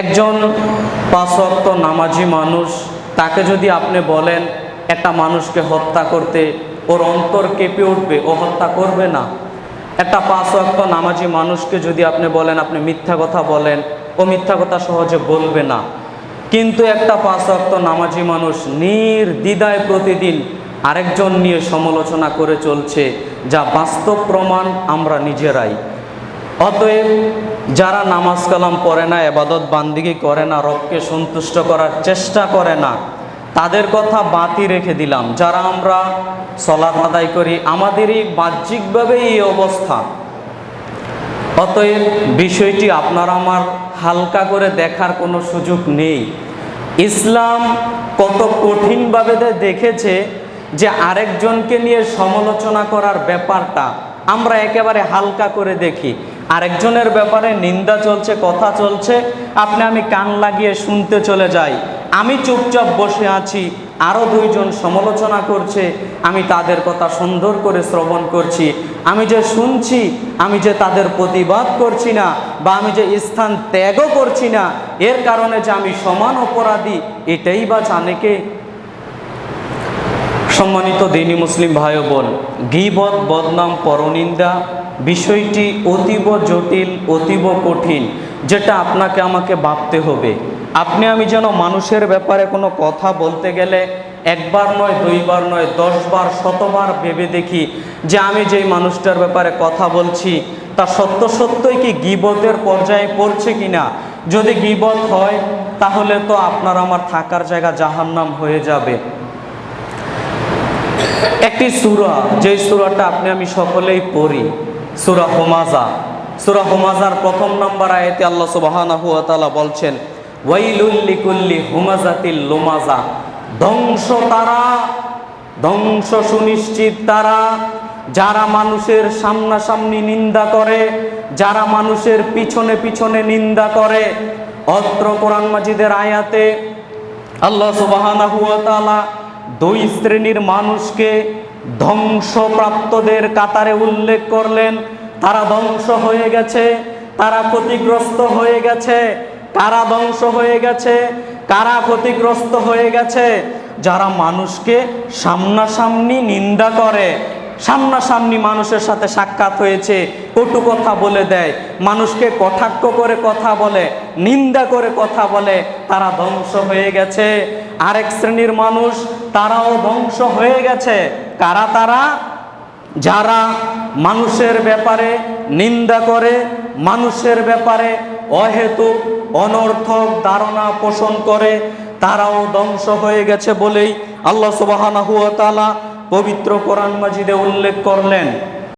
একজন পাঁচওয়াক্ত নামাজি মানুষ, তাকে যদি আপনি বলেন, একটা মানুষকে হত্যা করতে ওর অন্তর কেঁপে উঠবে, ও হত্যা করবে না। একটা পাঁচওয়াক্ত নামাজি মানুষকে যদি আপনি বলেন, আপনি মিথ্যা কথা বলেন, ও মিথ্যা কথা সহজে বলবে না। কিন্তু একটা পাঁচওয়াক্ত নামাজি মানুষ নির্দ্বিধায় প্রতিদিন আরেকজন নিয়ে সমালোচনা করে চলছে, যা বাস্তব প্রমাণ আমরা নিজেরাই। অতএব যারা নামাজ কালাম পড়ে না, এবাদত বান্দিগি করে না, রবকে সন্তুষ্ট করার চেষ্টা করে না, তাদের কথা বাতি রেখে দিলাম। যারা আমরা সলাৎ আদায় করি, আমাদেরই বাহ্যিকভাবে এই অবস্থা। অতএব বিষয়টি আপনার আমার হালকা করে দেখার কোনো সুযোগ নেই। ইসলাম কত কঠিনভাবে দেখেছে যে আরেকজনকে নিয়ে সমালোচনা করার ব্যাপারটা আমরা একেবারে হালকা করে দেখি। আরেকজনের ব্যাপারে নিন্দা চলছে, কথা চলছে। আপনি, আমি কান লাগিয়ে শুনতে চলে যাই। আমি চুপচাপ বসে আছি আরও দুইজন সমালোচনা করছে, আমি তাদের কথা সুন্দর করে শ্রবণ করছি। আমি যে শুনছি, আমি যে তাদের প্রতিবাদ করছি না, বা আমি যে স্থান ত্যাগও করছি না, এর কারণে যে আমি সমান অপরাধী, এটাই বা জানে কে? সম্মানিত দিনী মুসলিম ভাই বোন গিবদ বদনাম, পরনিন্দা বিষয়টি অতীব জটিল, অতীব কঠিন, যেটা আপনাকে আমাকে ভাবতে হবে। আপনি আমি যেন মানুষের ব্যাপারে কোনো কথা বলতে গেলে একবার নয়, দুইবার নয়, দশবার, শতবার ভেবে দেখি যে আমি যেই মানুষটার ব্যাপারে কথা বলছি, তা সত্য সত্যই কি গিবতের পর্যায়ে পড়ছে কিনা? যদি গিবত হয়, তাহলে তো আপনার আমার থাকার জায়গা জাহান্নাম হয়ে যাবে। একটি সুরা যে সুরাটা আপনি আমি সকলেই পড়ি সুরা হোমাজা সুরা হোমাজার প্রথম নম্বর আয়াতে আল্লাহ সুবহানাহু ওয়া বলছেন ওয়াইলুল লিকুল্লি হুমাজাতিল লুমাজা ধ্বংস তারা, ধ্বংস সুনিশ্চিত তারা, যারা মানুষের সামনাসামনি নিন্দা করে, যারা মানুষের পিছনে পিছনে নিন্দা করে। অত্র কোরআন মাজিদের আয়াতে আল্লাহ সুবহানাহু ওয়া দুই শ্রেণির মানুষকে ধ্বংসপ্রাপ্তদের কাতারে উল্লেখ করলেন, তারা ধ্বংস হয়ে গেছে, তারা ক্ষতিগ্রস্ত হয়ে গেছে, কারা ধ্বংস হয়ে গেছে, কারা ক্ষতিগ্রস্ত হয়ে গেছে, যারা মানুষকে সামনাসামনি নিন্দা করে, সামনাসামনি মানুষের সাথে সাক্ষাৎ হয়েছে, কটু কথা বলে দেয়, মানুষকে কটাক্ষ করে কথা বলে, নিন্দা করে কথা বলে, তারা ধ্বংস হয়ে গেছে। আরেক শ্রেণির মানুষ, তারাও ধ্বংস হয়ে গেছে। কারা তারা? যারা মানুষের ব্যাপারে নিন্দা করে, মানুষের ব্যাপারে অহেতু অনর্থক ধারণা পোষণ করে, তারাও ধ্বংস হয়ে গেছে বলেই আল্লাহ সুবাহ পবিত্র কোরআন মাজিদে উল্লেখ করলেন।